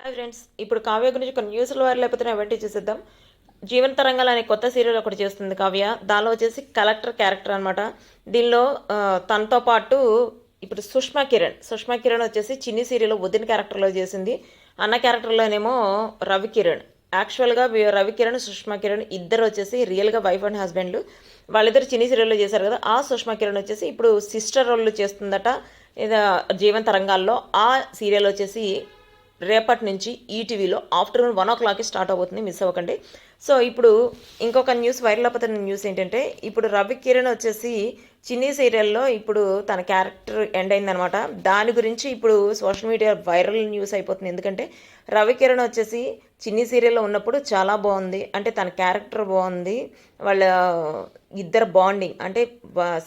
Hi friends ఇప్పుడు కావ్య గురించి కొన్ని న్యూస్ల వారి లేకపోతే వెంటనే చూసేద్దాం. జీవన తరంగాలు అనే కొత్త సీరియల్ ఒకటి చేస్తుంది కావ్య. దానిలో వచ్చేసి కలెక్టర్ క్యారెక్టర్ అనమాట దీనిలో తనతో పాటు ఇప్పుడు సుష్మా కిరణ్. సుష్మా కిరణ్ వచ్చేసి చిన్ని సీరియల్ వదిన క్యారెక్టర్లో చేసింది. అన్న క్యారెక్టర్లోనేమో రవి కిరణ్. యాక్చువల్గా రవి కిరణ్ సుష్మా కిరణ్ ఇద్దరు వచ్చేసి రియల్గా వైఫ్ అండ్ హస్బెండ్ వాళ్ళిద్దరు చిన్ని సీరియల్లో చేశారు కదా. ఆ సుష్మా కిరణ్ వచ్చేసి ఇప్పుడు సిస్టర్ రోల్ చేస్తుందట జీవన తరంగాల్లో. ఆ సీరియల్ వచ్చేసి రేపటి నుంచి ఈటీవీలో ఆఫ్టర్నూన్ వన్ ఓ క్లాక్కి స్టార్ట్ అవుతుంది మిస్ అవ్వకండి. సో ఇప్పుడు ఇంకొక న్యూస్ వైరల్ అవుతున్న న్యూస్ ఏంటంటే ఇప్పుడు రవి కిరణ్ వచ్చేసి చిన్ని సీరియల్లో ఇప్పుడు తన క్యారెక్టర్ ఎండ్ అయిందనమాట దాని గురించి ఇప్పుడు సోషల్ మీడియా వైరల్ న్యూస్ అయిపోతుంది. ఎందుకంటే రవి కిరణ్ వచ్చేసి చిన్ని సీరియల్లో ఉన్నప్పుడు చాలా బాగుంది. అంటే తన క్యారెక్టర్ బాగుంది. వాళ్ళ ఇద్దరు బాండింగ్ అంటే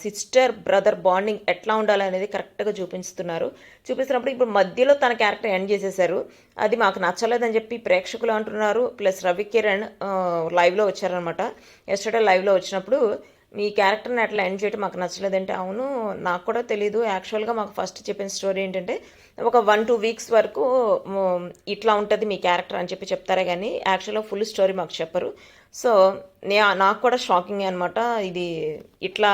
సిస్టర్ బ్రదర్ బాండింగ్ ఎట్లా ఉండాలి అనేది కరెక్ట్గా చూపిస్తున్నారు. చూపిస్తున్నప్పుడు ఇప్పుడు మధ్యలో తన క్యారెక్టర్ ఎండ్ చేసేసారు. అది మాకు నచ్చలేదని చెప్పి ప్రేక్షకులు అంటున్నారు. ప్లస్ రవి కిరణ్ లైవ్లో వచ్చారనమాట ఎస్టర్డే లైవ్లో వచ్చినప్పుడు మీ క్యారెక్టర్ని అట్లా ఎండ్ చేయడం మాకు నచ్చలేదంటే అవును నాకు కూడా తెలీదు. యాక్చువల్గా మాకు ఫస్ట్ చెప్పిన స్టోరీ ఏంటంటే ఒక వన్ టూ వీక్స్ వరకు ఇట్లా ఉంటుంది మీ క్యారెక్టర్ అని చెప్పి చెప్తారే కానీ యాక్చువల్గా ఫుల్ స్టోరీ మాకు చెప్పరు. సో నే నాకు కూడా షాకింగ్ అనమాట ఇది ఇట్లా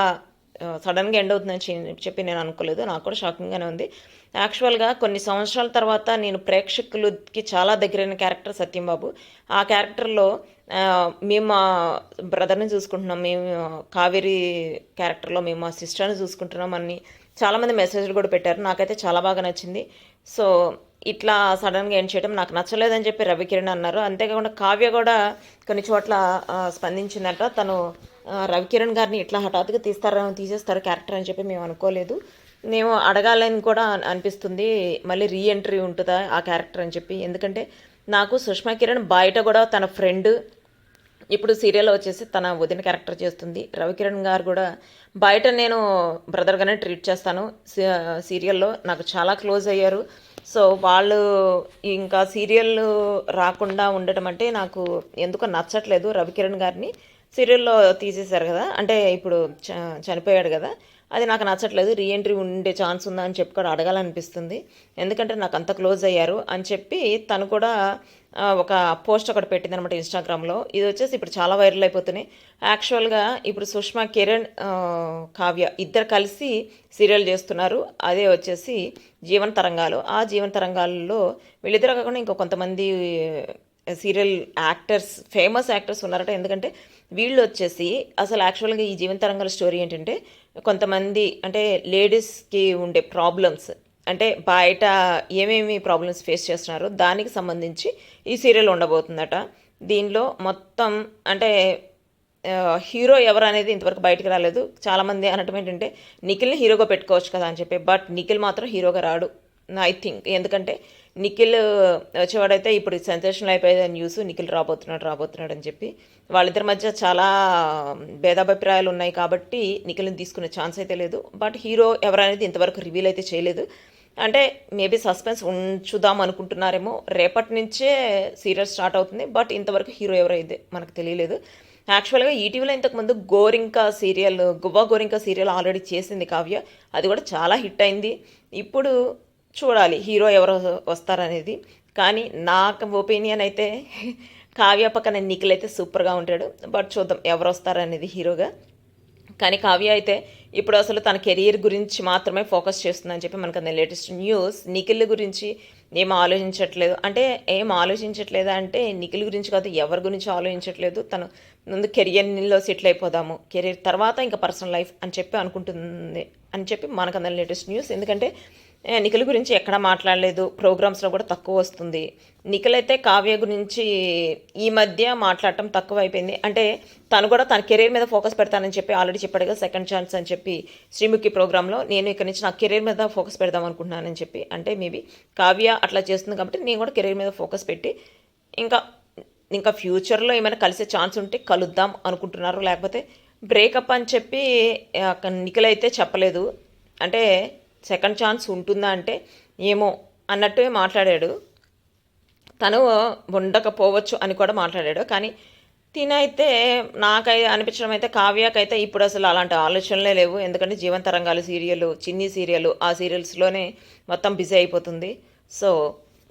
సడన్గా ఎండ్ అవుతుందని చెప్పి నేను అనుకోలేదు. నాకు కూడా షాకింగ్గానే ఉంది. యాక్చువల్గా కొన్ని సంవత్సరాల తర్వాత నేను ప్రేక్షకులకి చాలా దగ్గరైన క్యారెక్టర్ సత్యంబాబు ఆ క్యారెక్టర్లో మేము మా బ్రదర్ని చూసుకుంటున్నాం. మేము కావేరి క్యారెక్టర్లో మేము మా సిస్టర్ని చూసుకుంటున్నాం. అని చాలామంది మెసేజ్లు కూడా పెట్టారు. నాకైతే చాలా బాగా నచ్చింది. సో ఇట్లా సడన్గా ఎండ్ చేయడం నాకు నచ్చలేదని చెప్పి రవికిరణ్ అన్నారు. అంతేకాకుండా కావ్య కూడా కొన్ని చోట్ల స్పందించిందట. తను రవికిరణ్ గారిని ఇట్లా హఠాత్తుగా తీస్తారు తీసేస్తారు క్యారెక్టర్ అని చెప్పి మేము అనుకోలేదు. మేము అడగాలని కూడా అనిపిస్తుంది. మళ్ళీ రీ ఎంట్రీ ఉంటుందా ఆ క్యారెక్టర్ అని చెప్పి. ఎందుకంటే నాకు సుష్మా కిరణ్ బయట కూడా తన ఫ్రెండ్ ఇప్పుడు సీరియల్ వచ్చేసి తన వదిన క్యారెక్టర్ చేస్తుంది. రవికిరణ్ గారు కూడా బయట నేను బ్రదర్గానే ట్రీట్ చేస్తాను. సీరియల్లో నాకు చాలా క్లోజ్ అయ్యారు. సో వాళ్ళు ఇంకా సీరియల్ రాకుండా ఉండటం అంటే నాకు ఎందుకో నచ్చట్లేదు రవికిరణ్ గారిని. సీరియల్లో తీసేశారు కదా అంటే ఇప్పుడు చ చనిపోయాడు కదా అది నాకు నచ్చట్లేదు రీఎంట్రీ ఉండే ఛాన్స్ ఉందా అని చెప్పి కూడా అడగాలనిపిస్తుంది. ఎందుకంటే నాకు అంత క్లోజ్ అయ్యారు అని చెప్పి తను కూడా ఒక పోస్ట్ ఒకటి పెట్టింది అనమాట ఇన్స్టాగ్రామ్లో. ఇది వచ్చేసి ఇప్పుడు చాలా వైరల్ అయిపోతున్నాయి. యాక్చువల్గా ఇప్పుడు సుష్మా కిరణ్ కావ్య ఇద్దరు కలిసి సీరియల్ చేస్తున్నారు. అదే వచ్చేసి జీవన తరంగాలు. ఆ జీవన తరంగాల్లో వీళ్ళిద్దరు కాకుండా ఇంకో కొంతమంది సీరియల్ యాక్టర్స్ ఫేమస్ యాక్టర్స్ ఉన్నారట. ఎందుకంటే వీళ్ళు వచ్చేసి అసలు యాక్చువల్గా ఈ జీవన తరంగాల స్టోరీ ఏంటంటే కొంతమంది అంటే లేడీస్కి ఉండే ప్రాబ్లమ్స్ అంటే బయట ఏమేమి ప్రాబ్లమ్స్ ఫేస్ చేస్తున్నారో దానికి సంబంధించి ఈ సీరియల్ ఉండబోతుందట. దీనిలో మొత్తం అంటే హీరో ఎవరు అనేది ఇంతవరకు బయటకు రాలేదు. చాలామంది అనటం ఏంటంటే నిఖిల్ని హీరోగా పెట్టుకోవచ్చు కదా అని చెప్పి బట్ నిఖిల్ మాత్రం హీరోగా రాడు. ఐ థింక్ ఎందుకంటే నిఖిల్ వచ్చేవాడైతే ఇప్పుడు సెన్సేషనల్ అయిపోయే న్యూస్ నిఖిల్ రాబోతున్నాడు రాబోతున్నాడు అని చెప్పి వాళ్ళిద్దరి మధ్య చాలా భేదాభిప్రాయాలు ఉన్నాయి కాబట్టి నిఖిల్ని తీసుకునే ఛాన్స్ అయితే లేదు. బట్ హీరో ఎవరనేది ఇంతవరకు రివీల్ అయితే చేయలేదు. అంటే మేబీ సస్పెన్స్ ఉంచుదాం అనుకుంటున్నారేమో రేపటి నుంచే సీరియల్ స్టార్ట్ అవుతుంది. బట్ ఇంతవరకు హీరో ఎవరైతే మనకు తెలియలేదు. యాక్చువల్గా ఈటీవీలో ఇంతకుముందు Gorinka serial Guvva Gorinka serial already చేసింది కావ్య. అది కూడా చాలా హిట్ అయింది. ఇప్పుడు చూడాలి హీరో ఎవరు వస్తారనేది. కానీ నాకు ఒపీనియన్ అయితే కావ్య పక్కన నిఖిల్ అయితే సూపర్గా ఉంటాడు. బట్ చూద్దాం ఎవరు వస్తారనేది హీరోగా. కానీ కావ్య అయితే ఇప్పుడు అసలు తన కెరీర్ గురించి మాత్రమే ఫోకస్ చేస్తుందని చెప్పి మనకు అంత లేటెస్ట్ న్యూస్. నిఖిల్ గురించి ఏం ఆలోచించట్లేదు. అంటే ఏం ఆలోచించట్లేదా అంటే నిఖిల్ గురించి కాదు ఎవరి గురించి ఆలోచించట్లేదు. తను ముందు కెరియర్లో సెటిల్ అయిపోదాము. కెరీర్ తర్వాత ఇంకా పర్సనల్ లైఫ్ అని చెప్పి అనుకుంటుంది అని చెప్పి మనకు అంత లేటెస్ట్ న్యూస్. ఎందుకంటే నిఖిల్ గురించి ఎక్కడ మాట్లాడలేదు. ప్రోగ్రామ్స్లో కూడా తక్కువ వస్తుంది. నిఖిల్ అయితే కావ్య గురించి ఈ మధ్య మాట్లాడటం తక్కువ అయిపోయింది అంటే తను కూడా తన కెరీర్ మీద ఫోకస్ పెడతానని చెప్పి ఆల్రెడీ చెప్పాడు కదా సెకండ్ ఛాన్స్ అని చెప్పి శ్రీముఖి ప్రోగ్రాంలో నేను ఇక్కడ నుంచి నా కెరీర్ మీద ఫోకస్ పెడదాం అనుకుంటున్నానని చెప్పి. అంటే మేబీ కావ్య అట్లా చేస్తుంది కాబట్టి నేను కూడా కెరీర్ మీద ఫోకస్ పెట్టి ఇంకా ఇంకా ఫ్యూచర్లో ఏమైనా కలిసే ఛాన్స్ ఉంటే కలుద్దాం అనుకుంటున్నారు. లేకపోతే బ్రేకప్ అని చెప్పి నిఖిల్ అయితే చెప్పలేదు. అంటే సెకండ్ ఛాన్స్ ఉంటుందా అంటే ఏమో అన్నట్టు మాట్లాడాడు. తను ఉండకపోవచ్చు అని కూడా మాట్లాడాడు. కానీ తినైతే నాకై అనిపించడం అయితే కావ్యకైతే ఇప్పుడు అసలు అలాంటి ఆలోచనలే లేవు. ఎందుకంటే జీవన తరంగాలు సీరియల్ చిన్ని సీరియల్ ఆ సీరియల్స్లోనే మొత్తం బిజీ అయిపోతుంది. సో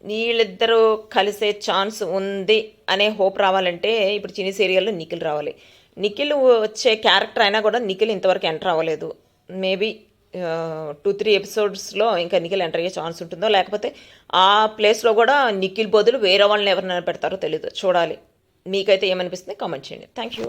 వీళ్ళిద్దరూ కలిసే ఛాన్స్ ఉంది అనే హోప్ రావాలంటే ఇప్పుడు చిన్ని సీరియల్లో నిఖిల్ రావాలి. నిఖిల్ వచ్చే క్యారెక్టర్ అయినా కూడా నిఖిల్ ఇంతవరకు ఎంటర్ అవ్వలేదు. మేబీ టూ త్రీ ఎపిసోడ్స్లో ఇంకా నిఖిల్ ఎంటర్ అయ్యే ఛాన్స్ ఉంటుందో లేకపోతే ఆ ప్లేస్లో కూడా నిఖిల్ బదులు వేరే వాళ్ళని ఎవరినైనా పెడతారో తెలియదు చూడాలి. మీకైతే ఏమనిపిస్తుంది? కామెంట్ చేయండి. Thank you